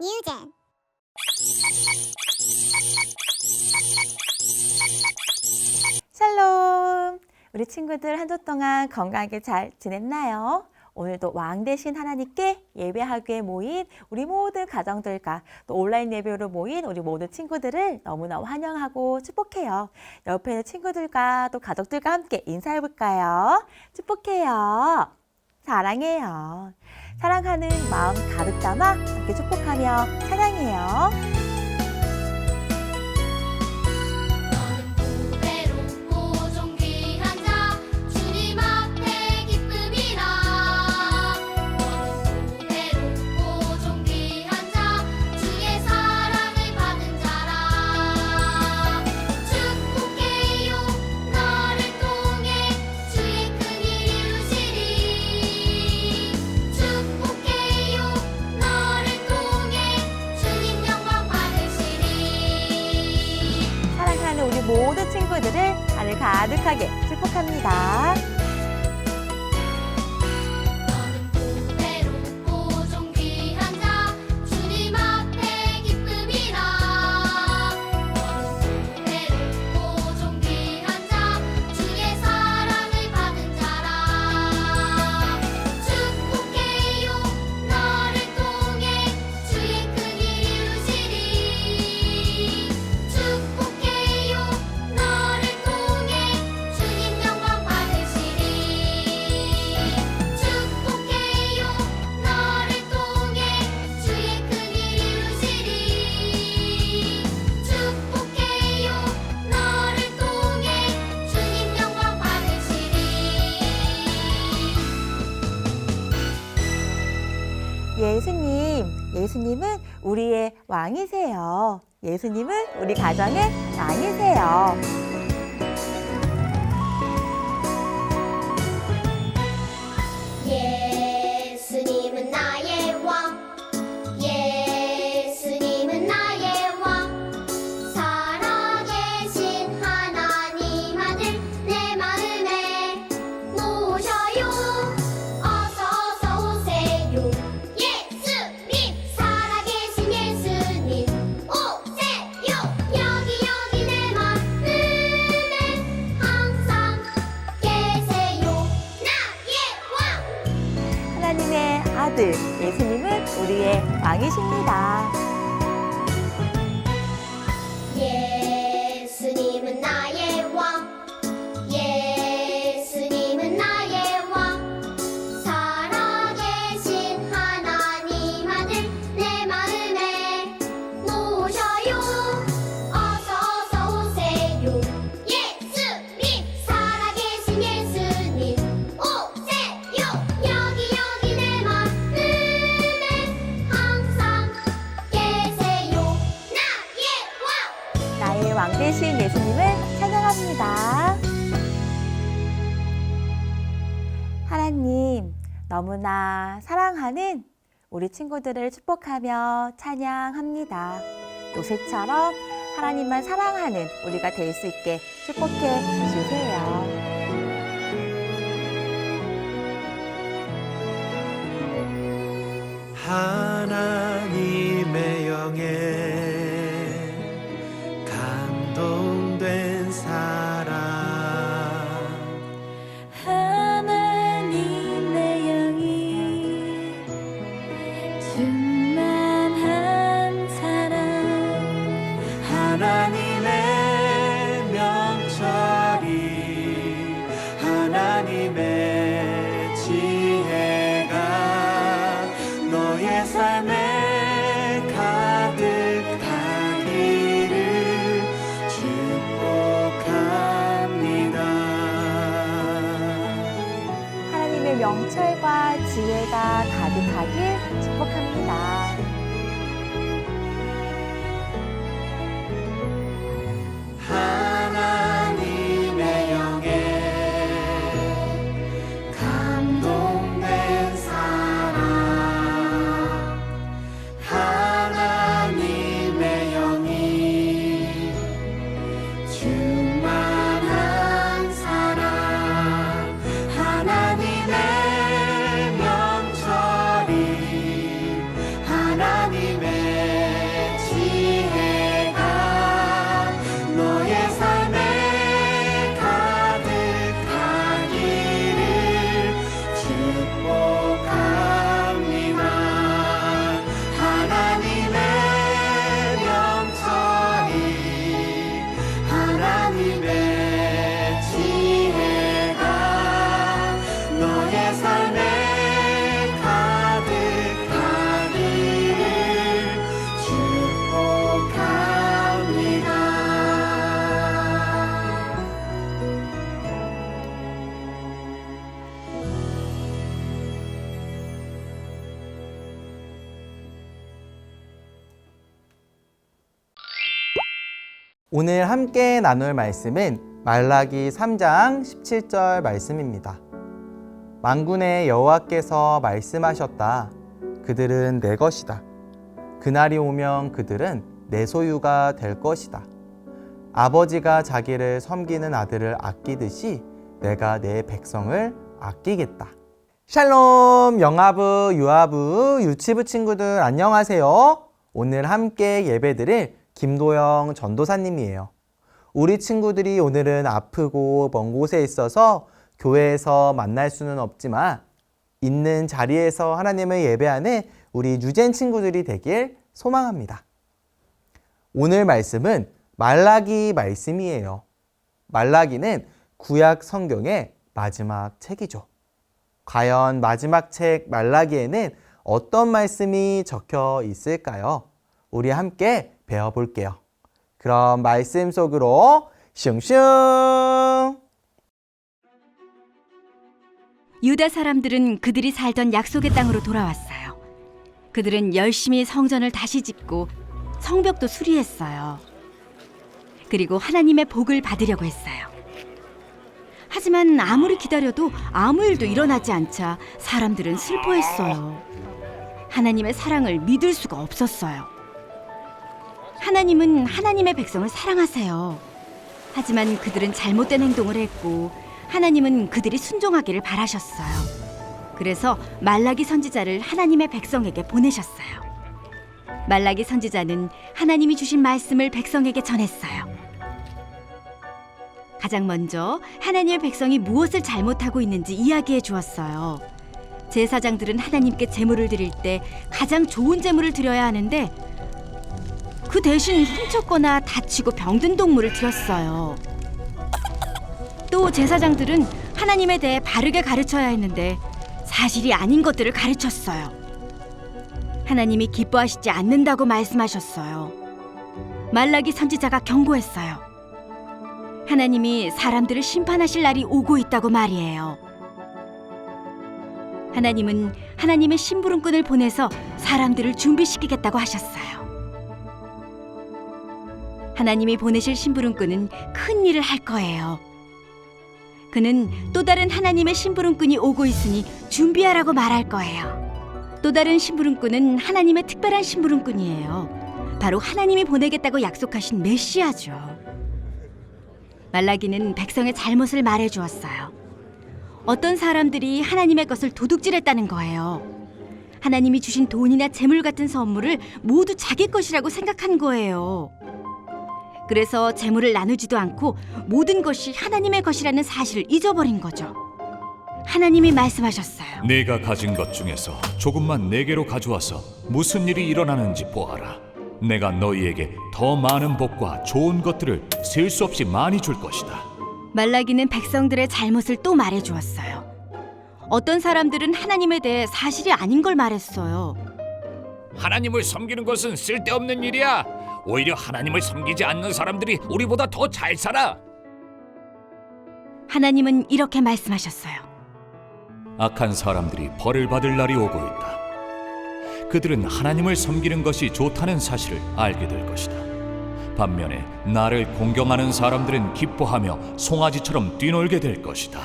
뉴젠 샬롬! 우리 친구들 한 주 동안 건강하게 잘 지냈나요? 오늘도 왕 대신 하나님께 예배하기에 모인 우리 모든 가정들과 또 온라인 예배로 모인 우리 모든 친구들을 너무나 환영하고 축복해요. 옆에 있는 친구들과 또 가족들과 함께 인사해볼까요? 축복해요. 사랑해요. 사랑하는 마음 가득 담아 함께 축복하며 찬양해요. 따뜻하게. 예수님은 우리의 왕이세요. 예수님은 우리 가정의 왕이세요. 아들 예수님은 우리의 왕이십니다. 우리 친구들을 축복하며 찬양합니다. 요새처럼 하나님만 사랑하는 우리가 될 수 있게 축복해 주세요. 지혜가 가득하길 축복합니다. 오늘 함께 나눌 말씀은 말라기 3장 17절 말씀입니다. 만군의 여호와께서 말씀하셨다. 그들은 내 것이다. 그날이 오면 그들은 내 소유가 될 것이다. 아버지가 자기를 섬기는 아들을 아끼듯이 내가 내 백성을 아끼겠다. 샬롬, 영아부, 유아부, 유치부 친구들 안녕하세요. 오늘 함께 예배드릴 김도영 전도사님이에요. 우리 친구들이 오늘은 아프고 먼 곳에 있어서 교회에서 만날 수는 없지만 있는 자리에서 하나님을 예배하는 우리 유젠 친구들이 되길 소망합니다. 오늘 말씀은 말라기 말씀이에요. 말라기는 구약 성경의 마지막 책이죠. 과연 마지막 책 말라기에는 어떤 말씀이 적혀 있을까요? 우리 함께 배워볼게요. 그럼 말씀 속으로 슝슝! 유다 사람들은 그들이 살던 약속의 땅으로 돌아왔어요. 그들은 열심히 성전을 다시 짓고 성벽도 수리했어요. 그리고 하나님의 복을 받으려고 했어요. 하지만 아무리 기다려도 아무 일도 일어나지 않자 사람들은 슬퍼했어요. 하나님의 사랑을 믿을 수가 없었어요. 하나님은 하나님의 백성을 사랑하세요. 하지만 그들은 잘못된 행동을 했고 하나님은 그들이 순종하기를 바라셨어요. 그래서 말라기 선지자를 하나님의 백성에게 보내셨어요. 말라기 선지자는 하나님이 주신 말씀을 백성에게 전했어요. 가장 먼저 하나님의 백성이 무엇을 잘못하고 있는지 이야기해 주었어요. 제사장들은 하나님께 제물을 드릴 때 가장 좋은 제물을 드려야 하는데 그 대신 훔쳤거나 다치고 병든 동물을 드렸어요. 또 제사장들은 하나님에 대해 바르게 가르쳐야 했는데 사실이 아닌 것들을 가르쳤어요. 하나님이 기뻐하시지 않는다고 말씀하셨어요. 말라기 선지자가 경고했어요. 하나님이 사람들을 심판하실 날이 오고 있다고 말이에요. 하나님은 하나님의 심부름꾼을 보내서 사람들을 준비시키겠다고 하셨어요. 하나님이 보내실 심부름꾼은 큰 일을 할 거예요. 그는 또 다른 하나님의 심부름꾼이 오고 있으니 준비하라고 말할 거예요. 또 다른 심부름꾼은 하나님의 특별한 심부름꾼이에요. 바로 하나님이 보내겠다고 약속하신 메시아죠. 말라기는 백성의 잘못을 말해 주었어요. 어떤 사람들이 하나님의 것을 도둑질했다는 거예요. 하나님이 주신 돈이나 재물 같은 선물을 모두 자기 것이라고 생각한 거예요. 그래서 재물을 나누지도 않고 모든 것이 하나님의 것이라는 사실을 잊어버린 거죠. 하나님이 말씀하셨어요. 네가 가진 것 중에서 조금만 내게로 가져와서 무슨 일이 일어나는지 보아라. 내가 너희에게 더 많은 복과 좋은 것들을 셀 수 없이 많이 줄 것이다. 말라기는 백성들의 잘못을 또 말해 주었어요. 어떤 사람들은 하나님에 대해 사실이 아닌 걸 말했어요. 하나님을 섬기는 것은 쓸데없는 일이야. 오히려 하나님을 섬기지 않는 사람들이 우리보다 더 잘 살아. 하나님은 이렇게 말씀하셨어요. 악한 사람들이 벌을 받을 날이 오고 있다. 그들은 하나님을 섬기는 것이 좋다는 사실을 알게 될 것이다. 반면에 나를 공경하는 사람들은 기뻐하며 송아지처럼 뛰놀게 될 것이다.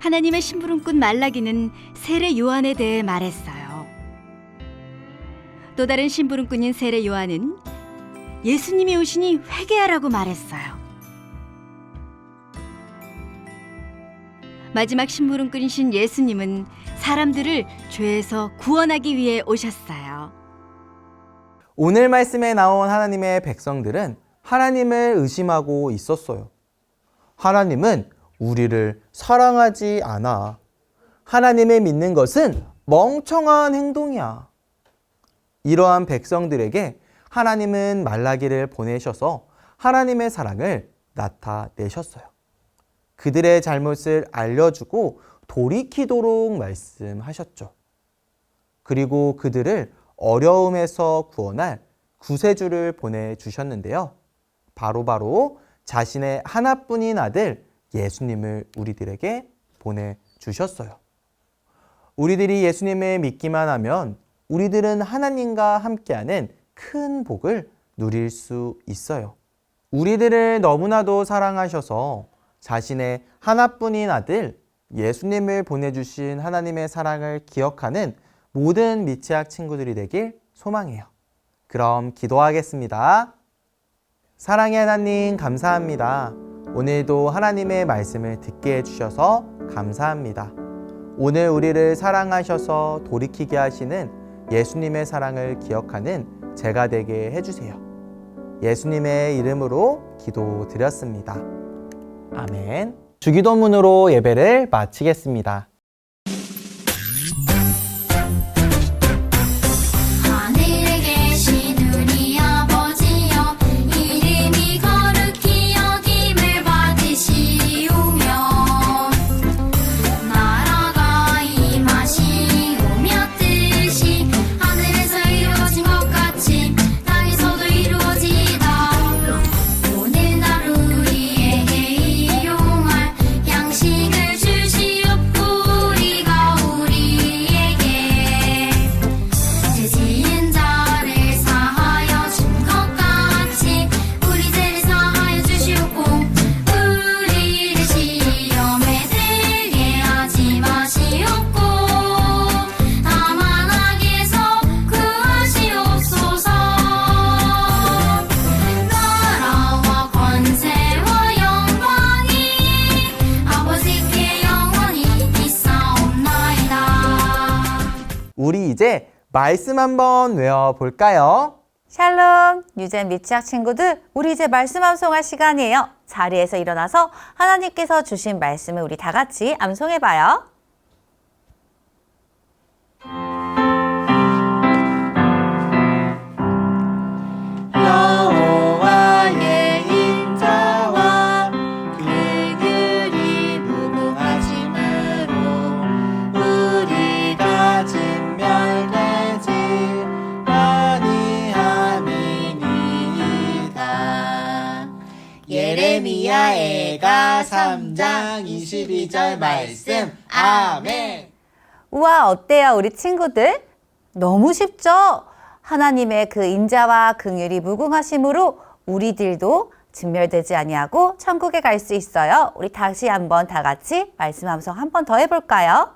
하나님의 심부름꾼 말라기는 세례 요한에 대해 말했어요. 또 다른 심부름꾼인 세례 요한은 예수님이 오시니 회개하라고 말했어요. 마지막 심부름꾼이신 예수님은 사람들을 죄에서 구원하기 위해 오셨어요. 오늘 말씀에 나온 하나님의 백성들은 하나님을 의심하고 있었어요. 하나님은 우리를 사랑하지 않아. 하나님을 믿는 것은 멍청한 행동이야. 이러한 백성들에게 하나님은 말라기를 보내셔서 하나님의 사랑을 나타내셨어요. 그들의 잘못을 알려주고 돌이키도록 말씀하셨죠. 그리고 그들을 어려움에서 구원할 구세주를 보내주셨는데요. 바로바로 바로 자신의 하나뿐인 아들 예수님을 우리들에게 보내주셨어요. 우리들이 예수님을 믿기만 하면 우리들은 하나님과 함께하는 큰 복을 누릴 수 있어요. 우리들을 너무나도 사랑하셔서 자신의 하나뿐인 아들 예수님을 보내주신 하나님의 사랑을 기억하는 모든 미취학 친구들이 되길 소망해요. 그럼 기도하겠습니다. 사랑의 하나님 감사합니다. 오늘도 하나님의 말씀을 듣게 해주셔서 감사합니다. 오늘 우리를 사랑하셔서 돌이키게 하시는 예수님의 사랑을 기억하는 제가 되게 해주세요. 예수님의 이름으로 기도드렸습니다. 아멘. 주기도문으로 예배를 마치겠습니다. 우리 이제 말씀 한번 외워볼까요? 샬롬, 유젠 미치학 친구들, 우리 이제 말씀 암송할 시간이에요. 자리에서 일어나서 하나님께서 주신 말씀을 우리 다 같이 암송해봐요. 미야애가 3장 22절 말씀 아멘 우와, 어때요, 우리 친구들? 너무 쉽죠? 하나님의 그 인자와 긍휼이 무궁하심으로 우리들도 진멸되지 아니하고 천국에 갈 수 있어요. 우리 다시 한번 다 같이 말씀 암송 한번 더 해볼까요?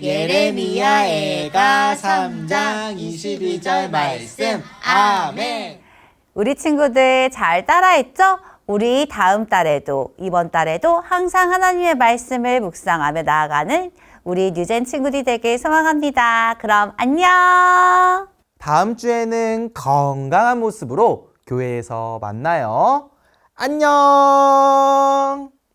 예레미야애가 3장 22절 말씀 아멘 우리 친구들 잘 따라했죠? 우리 다음 달에도 이번 달에도 항상 하나님의 말씀을 묵상하며 나아가는 우리 뉴젠 친구들이 되길 소망합니다. 그럼 안녕! 다음 주에는 건강한 모습으로 교회에서 만나요. 안녕!